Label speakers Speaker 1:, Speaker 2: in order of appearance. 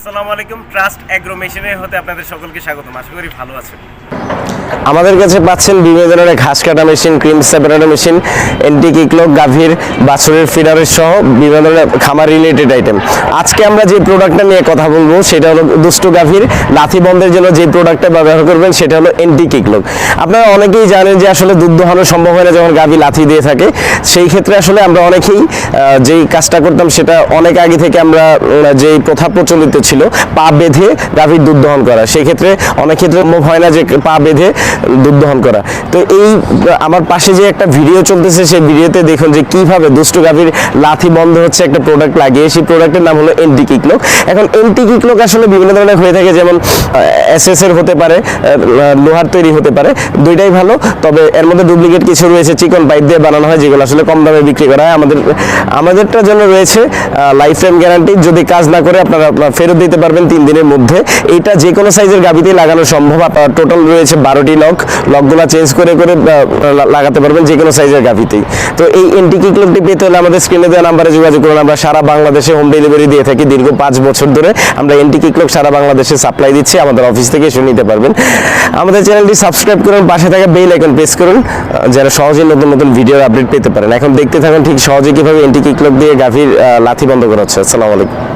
Speaker 1: আসসালামু আলাইকুম trust agro মেশিনের হতে আপনাদের সকলকে স্বাগতম। আশা করি ভালো আছেন।
Speaker 2: আমাদের কাছে পাচ্ছেন বিভিন্ন ধরনের ঘাস কাটা machine, cream separator machine anti kick lock গাভীর, বাছুরের ফিডারের সহ বিভিন্ন ধরনের খামার রিলেটেড আইটেম আজকে আমরা যে প্রোডাক্টটা নিয়ে কথা বলব, সেটা হলো দুষ্টু গাভীর। লাথি বন্ধের জন্য যে প্রোডাক্টটা ব্যবহার করবেন, সেটা হলো এন্টি কিকলক আপনারা অনেকেই জানেন যে আসলে দুধ দোহানো সম্ভব হয় না যখন গাভী লাথি দিয়ে থাকে। সেই ক্ষেত্রে আসলে আমরা অনেকেই যেই কাজটা করতাম, সেটা অনেক আগে থেকে আমরা যেই প্রথা প্রচলিত ছিল, পা বেঁধে গাভীর দুধ দহন করা। সেই ক্ষেত্রে অনেক ক্ষেত্রে হয় না যে পা বেঁধে দুধ দহন করা। তো এই, আমার পাশে যে একটা ভিডিও চলতেছে, সেই ভিডিওতে দেখুন যে কীভাবে দুষ্টু গাভীর লাথি বন্ধ হচ্ছে একটা প্রোডাক্ট লাগিয়ে। সেই প্রোডাক্টের নাম হলো এন্টি কিকলোক এখন এন্টি কিকলোক আসলে বিভিন্ন ধরনের হয়ে থাকে, যেমন এসএস এর হতে পারে লোহার তৈরি হতে পারে, দুইটাই ভালো। তবে এর মধ্যে ডুপ্লিকেট কিছু রয়েছে, চিকন পাইপ দিয়ে বানানো হয়, যেগুলো আসলে কম দামে বিক্রি করা হয়। আমাদের আমাদেরটার জন্য রয়েছে লাইফ টাইম গ্যারান্টি যদি কাজ না করে, আপনারা ফেরত দিতে পারবেন তিন দিনের মধ্যে। এইটা যে কোনো সাইজের গাবিতেই লাগানো সম্ভব। আপনার টোটাল রয়েছে বারোটি লক লকগুলো চেঞ্জ করে করে লাগাতে পারবেন যে কোনো সাইজের গাভিতেই। তো এই এন্টি কিকলকটি পেতে হলে আমাদের স্ক্রিনে দেওয়া নাম্বারে যোগাযোগ করুন। আমরা সারা বাংলাদেশে হোম ডেলিভারি দিয়ে থাকি দীর্ঘ পাঁচ বছর ধরে। আমরা এন্টি কিকলক সারা বাংলাদেশে সাপ্লাই দিচ্ছি, আমাদের অফিস থেকে এসে নিতে পারবেন। আমাদের চ্যানেলটি সাবস্ক্রাইব করুন, পাশে থাকা বেল আইকন প্রেস করুন যারা সহজেই নতুন নতুন ভিডিওর আপডেট পেতে পারেন। এখন দেখতে থাকুন ঠিক সহজে কীভাবে এন্টি কিকলক দিয়ে গাভীর লাথি বন্ধ করা হচ্ছে। আসসালামু আলাইকুম।